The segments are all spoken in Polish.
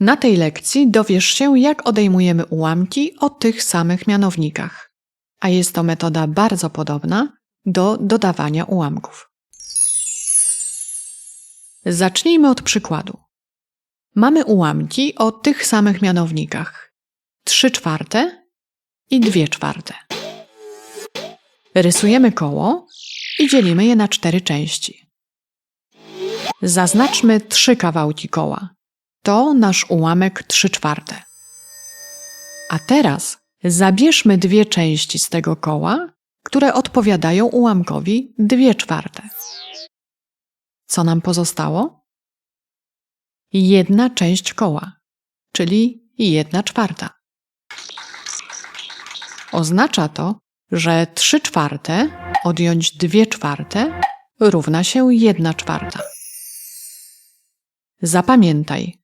Na tej lekcji dowiesz się, jak odejmujemy ułamki o tych samych mianownikach, a jest to metoda bardzo podobna do dodawania ułamków. Zacznijmy od przykładu. Mamy ułamki o tych samych mianownikach 3 czwarte i 2 czwarte. Rysujemy koło i dzielimy je na cztery części. Zaznaczmy trzy kawałki koła. To nasz ułamek 3 czwarte. A teraz zabierzmy dwie części z tego koła, które odpowiadają ułamkowi 2 czwarte. Co nam pozostało? Jedna część koła, czyli jedna czwarta. Oznacza to, że 3 czwarte odjąć 2 czwarte równa się 1 czwarta. Zapamiętaj,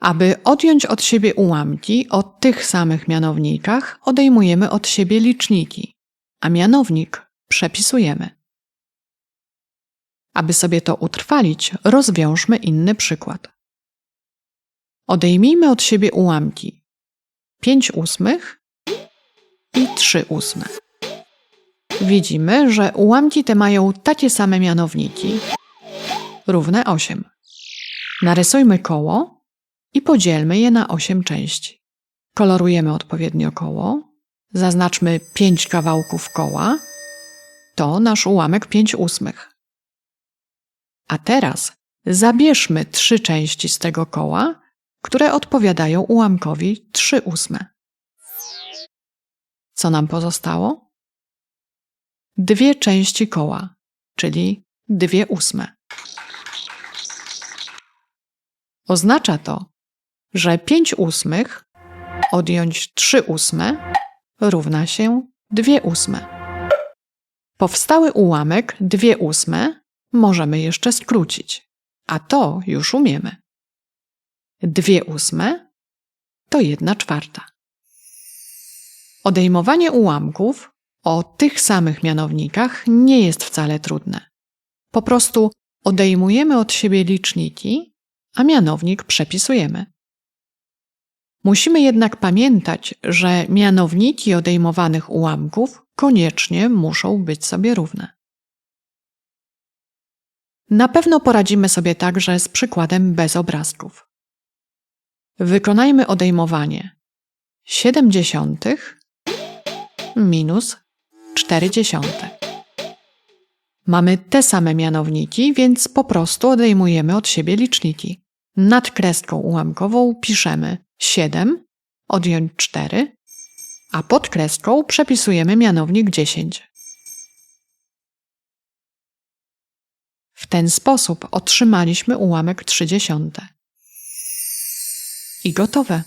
aby odjąć od siebie ułamki o tych samych mianownikach, odejmujemy od siebie liczniki, a mianownik przepisujemy. Aby sobie to utrwalić, rozwiążmy inny przykład. Odejmijmy od siebie ułamki 5 ósmych i 3 ósme. Widzimy, że ułamki te mają takie same mianowniki, równe 8. Narysujmy koło i podzielmy je na 8 części. Kolorujemy odpowiednio koło, zaznaczmy 5 kawałków koła, to nasz ułamek 5 ósmych. A teraz zabierzmy trzy części z tego koła, które odpowiadają ułamkowi 3 ósme. Co nam pozostało? Dwie części koła, czyli dwie ósme. Oznacza to, że 5 ósmych odjąć 3 ósme równa się 2 ósme. Powstały ułamek 2 ósme możemy jeszcze skrócić, a to już umiemy. 2 ósme to 1 czwarta. Odejmowanie ułamków o tych samych mianownikach nie jest wcale trudne. Po prostu odejmujemy od siebie liczniki, a mianownik przepisujemy. Musimy jednak pamiętać, że mianowniki odejmowanych ułamków koniecznie muszą być sobie równe. Na pewno poradzimy sobie także z przykładem bez obrazków. Wykonajmy odejmowanie 7 dziesiątych minus 4 dziesiąte. Mamy te same mianowniki, więc po prostu odejmujemy od siebie liczniki. Nad kreską ułamkową piszemy 7, odjąć 4, a pod kreską przepisujemy mianownik 10. W ten sposób otrzymaliśmy ułamek 30. I gotowe.